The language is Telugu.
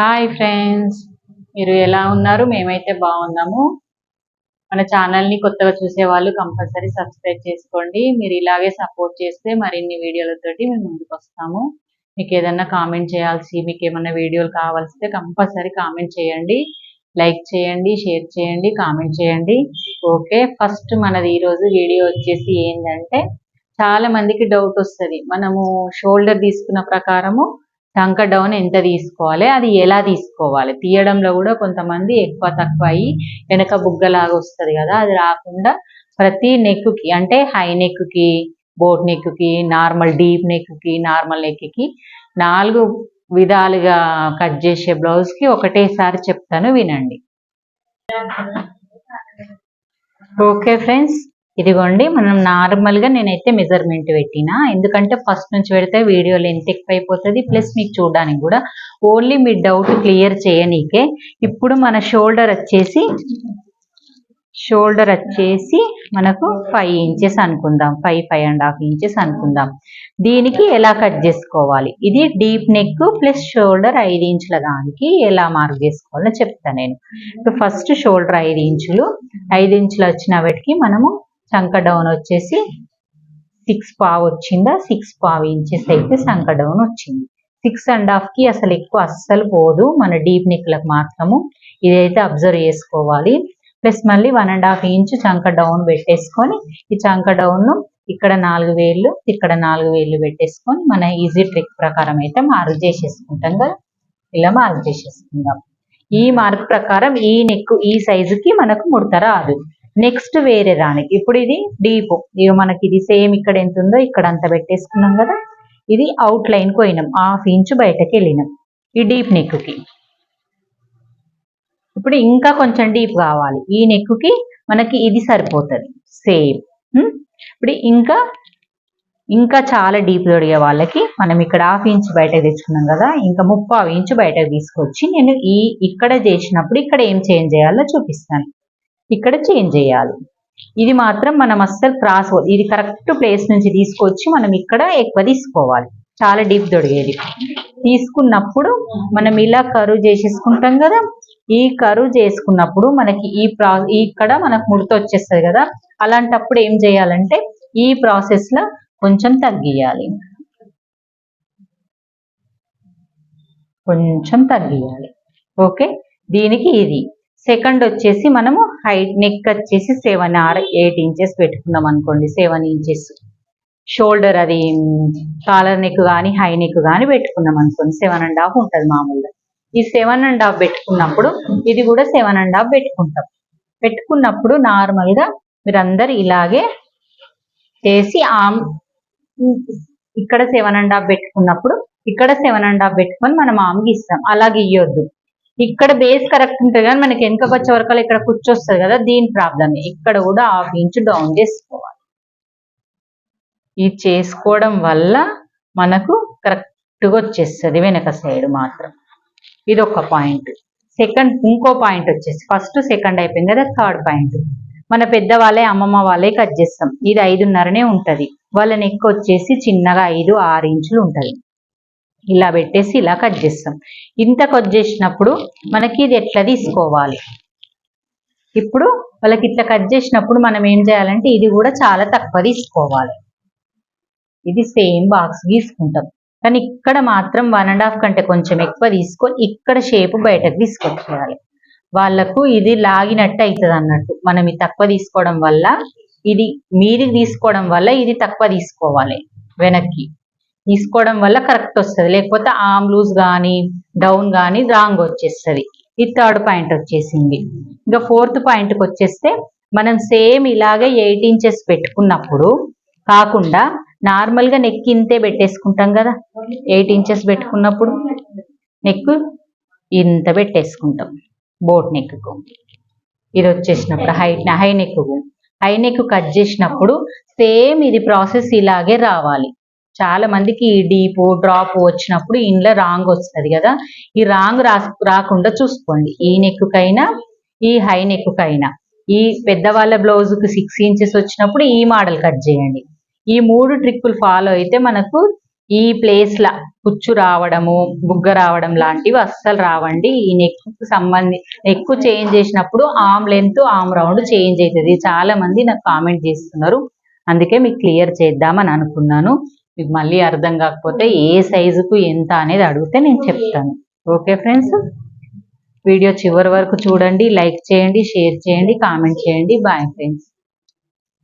హాయ్ ఫ్రెండ్స్ మీరు ఎలా ఉన్నారు? మేమైతే బాగున్నాము. మన ఛానల్ని కొత్తగా చూసేవాళ్ళు కంపల్సరీ సబ్స్క్రైబ్ చేసుకోండి. మీరు ఇలాగే సపోర్ట్ చేస్తే మరిన్ని వీడియోలతోటి మేము ముందుకు వస్తాము. మీకు ఏదన్నా కామెంట్ చేయాల్సి మీకు ఏమైనా వీడియోలు కావాల్సితే కంపల్సరీ కామెంట్ చేయండి. లైక్ చేయండి షేర్ చేయండి కామెంట్ చేయండి. ఓకే ఫస్ట్ మనది ఈరోజు వీడియో వచ్చేసి ఏంటంటే చాలా మందికి డౌట్ వస్తుంది. మనము షోల్డర్ తీసుకున్న ప్రకారము టంక డౌన్ ఎంత తీసుకోవాలి అది ఎలా తీసుకోవాలి? తీయడంలో కూడా కొంతమంది ఎక్కువ తక్కువ అయ్యి వెనక బుగ్గలాగా వస్తుంది కదా అది రాకుండా ప్రతి నెక్కి అంటే హై నెక్కి బోట్ నెక్కి నార్మల్ డీప్ నెక్కి నార్మల్ నెక్కి నాలుగు విధాలుగా కట్ చేసే బ్లౌజ్కి ఒకటేసారి చెప్తాను వినండి. ఓకే ఫ్రెండ్స్ ఇదిగోండి మనం నార్మల్గా నేనైతే మెజర్మెంట్ పెట్టిన. ఎందుకంటే ఫస్ట్ నుంచి పెడితే వీడియో లెంత్ ఎక్కువ అయిపోతుంది. ప్లస్ మీకు చూడడానికి కూడా ఓన్లీ మీ డౌట్ క్లియర్ చేయనీకే. ఇప్పుడు మన షోల్డర్ వచ్చేసి షోల్డర్ వచ్చేసి మనకు ఫైవ్ ఇంచెస్ అనుకుందాం. Five five and half inches అనుకుందాం. దీనికి ఎలా కట్ చేసుకోవాలి? ఇది డీప్ నెక్ ప్లస్ షోల్డర్ ఐదు ఇంచుల దానికి ఎలా మార్క్ చేసుకోవాలో చెప్తాను నేను. ఇప్పుడు ఫస్ట్ షోల్డర్ ఐదు ఇంచులు. ఐదు ఇంచులు వచ్చిన వాటికి మనము చంక డౌన్ వచ్చేసి సిక్స్ పావ్ వచ్చిందా? సిక్స్ పావ్ ఇంచెస్ అయితే చంక డౌన్ వచ్చింది. సిక్స్ అండ్ హాఫ్కి అసలు ఎక్కువ అస్సలు పోదు. మన డీప్ నెక్లకు మాత్రము ఇదైతే అబ్జర్వ్ చేసుకోవాలి. ప్లస్ మళ్ళీ వన్ అండ్ హాఫ్ ఇంచ్ చంక డౌన్ పెట్టేసుకొని ఈ చంక డౌన్ ఇక్కడ నాలుగు వేళ్ళు ఇక్కడ నాలుగు వేళ్ళు పెట్టేసుకొని మన ఈజీ ట్రిక్ ప్రకారం అయితే మార్క్ చేసేసుకుంటాం కదా? ఇలా మార్క్ చేసేసుకుందాం. ఈ మార్క్ ప్రకారం ఈ నెక్ ఈ సైజుకి మనకు ముడత రాదు. నెక్స్ట్ వేరే దానికి. ఇప్పుడు ఇది డీప్ ఇక మనకి ఇది సేమ్ ఇక్కడ ఎంత ఉందో ఇక్కడ అంత పెట్టేసుకున్నాం కదా. ఇది అవుట్ లైన్ పోయినాం. హాఫ్ ఇంచ్ బయటకి వెళ్ళినాం. ఈ డీప్ నెక్కి ఇప్పుడు ఇంకా కొంచెం డీప్ కావాలి. ఈ నెక్కి మనకి ఇది సరిపోతుంది. Same hmm? ఇప్పుడు ఇంకా ఇంకా చాలా డీప్ తొడిగే వాళ్ళకి మనం ఇక్కడ హాఫ్ ఇంచ్ బయటకు తెచ్చుకున్నాం కదా. ఇంకా ముప్పావు ఇంచు బయటకు తీసుకొచ్చి నేను ఈ ఇక్కడ చేసినప్పుడు ఇక్కడ ఏం చేంజ్ చేయాలో చూపిస్తాను. ఇక్కడ చేంజ్ చేయాలి. ఇది మాత్రం మనం అస్సలు క్రాస్ ఇది కరెక్ట్ ప్లేస్ నుంచి తీసుకొచ్చి మనం ఇక్కడ ఎక్కువ తీసుకోవాలి. చాలా డీప్ దొడిగేది తీసుకున్నప్పుడు మనం ఇలా కరువు చేసేసుకుంటాం కదా ఈ కరువు చేసుకున్నప్పుడు మనకి ఈ ప్రా ఇక్కడ మనకు ముడత వచ్చేస్తుంది కదా అలాంటప్పుడు ఏం చేయాలంటే ఈ ప్రాసెస్లో కొంచెం తగ్గియాలి. కొంచెం తగ్గియాలి. ఓకే? దీనికి ఇది. సెకండ్ వచ్చేసి మనము హైట్ నెక్ వచ్చేసి సెవెన్ ఆర్ ఎయిట్ ఇంచెస్ పెట్టుకున్నాం అనుకోండి. సెవెన్ ఇంచెస్ షోల్డర్ అది కాలర్ నెక్ కానీ హై నెక్ కానీ పెట్టుకున్నాం అనుకోండి. సెవెన్ అండ్ హాఫ్ ఉంటుంది మామూలుగా. ఈ సెవెన్ అండ్ హాఫ్ పెట్టుకున్నప్పుడు ఇది కూడా సెవెన్ అండ్ హాఫ్ పెట్టుకుంటాం. పెట్టుకున్నప్పుడు నార్మల్గా మీరందరు ఇలాగే చేసి ఆమ్ ఇక్కడ సెవెన్ అండ్ హాఫ్ పెట్టుకున్నప్పుడు ఇక్కడ సెవెన్ అండ్ హాఫ్ పెట్టుకొని మనం ఆమ్కి ఇస్తాం. అలాగే ఇవ్వద్దు ఇక్కడ బేస్ కరెక్ట్ ఉంటుంది కానీ మనకి వెనుకకు వచ్చే వరకు ఇక్కడ కూర్చొస్తుంది కదా దీని ప్రాబ్లమ్ ఇక్కడ కూడా హాఫ్ ఇంచ్ డౌన్ చేసుకోవాలి. ఇది చేసుకోవడం వల్ల మనకు కరెక్ట్గా వచ్చేస్తుంది వెనక సైడ్ మాత్రం. ఇది ఒక పాయింట్ సెకండ్ ఇంకో పాయింట్ వచ్చేసి ఫస్ట్ సెకండ్ అయిపోయింది కదా థర్డ్ పాయింట్ మన పెద్ద వాళ్ళే అమ్మమ్మ వాళ్ళే కట్ చేస్తాం. ఇది ఐదున్నరనే ఉంటుంది. వాళ్ళ నెక్ వచ్చేసి చిన్నగా ఐదు ఆరు ఇంచులు ఉంటుంది. ఇలా పెట్టేసి ఇలా కట్ చేస్తాం. ఇంత కట్ చేసినప్పుడు మనకి ఇది ఎట్లా తీసుకోవాలి? ఇప్పుడు వాళ్ళకి ఇట్లా కట్ చేసినప్పుడు మనం ఏం చేయాలంటే ఇది కూడా చాలా తక్కువ తీసుకోవాలి. ఇది సేమ్ బాక్స్ తీసుకుంటాం కానీ ఇక్కడ మాత్రం వన్ అండ్ హాఫ్ కంటే కొంచెం ఎక్కువ తీసుకొని ఇక్కడ షేప్ బయటకు తీసుకొచ్చేయాలి. వాళ్ళకు ఇది లాగినట్టు అవుతుంది అన్నట్టు. మనం ఇది తక్కువ తీసుకోవడం వల్ల ఇది మీది తీసుకోవడం వల్ల ఇది తక్కువ తీసుకోవాలి వెనక్కి. తీసుకోవడం వల్ల కరెక్ట్ వస్తుంది. లేకపోతే ఆమ్ లూజ్ కానీ డౌన్ కానీ రాంగ్ వచ్చేస్తుంది. ఈ థర్డ్ పాయింట్ వచ్చేసింది. ఇంకా ఫోర్త్ పాయింట్కి వచ్చేస్తే మనం సేమ్ ఇలాగే ఎయిట్ ఇంచెస్ పెట్టుకున్నప్పుడు కాకుండా నార్మల్గా నెక్ ఇంతే పెట్టేసుకుంటాం కదా. ఎయిట్ ఇంచెస్ పెట్టుకున్నప్పుడు నెక్ ఇంత పెట్టేసుకుంటాం. బోట్ నెక్కు ఇది వచ్చేసినప్పుడు high high neck high neck cut చేసినప్పుడు సేమ్ ఇది ప్రాసెస్ ఇలాగే రావాలి. చాలా మందికి ఈ డీప్ డ్రాప్ వచ్చినప్పుడు ఇంట్లో రాంగ్ వస్తుంది కదా. ఈ రాంగ్ రా రాకుండా చూసుకోండి. ఈ నెక్కుకైనా ఈ హై నెక్కుకైనా. ఈ పెద్దవాళ్ళ బ్లౌజ్కి సిక్స్ ఇంచెస్ వచ్చినప్పుడు ఈ మోడల్ కట్ చేయండి. ఈ మూడు ట్రిక్కులు ఫాలో అయితే మనకు ఈ ప్లేస్ కుచ్చు రావడము బుగ్గ రావడం లాంటివి అస్సలు రావండి. ఈ నెక్కు సంబంధి నెక్కు చేంజ్ చేసినప్పుడు arm length arm round change అవుతుంది. చాలా మంది నాకు కామెంట్ చేస్తున్నారు. అందుకే మీకు క్లియర్ చేద్దామని అనుకున్నాను. మీకు మళ్ళీ అర్థం కాకపోతే ఏ సైజుకు ఎంత అనేది అడిగితే నేను చెప్తాను. Okay friends? వీడియో చివరి వరకు చూడండి లైక్ చేయండి షేర్ చేయండి కామెంట్ చేయండి. Bye friends.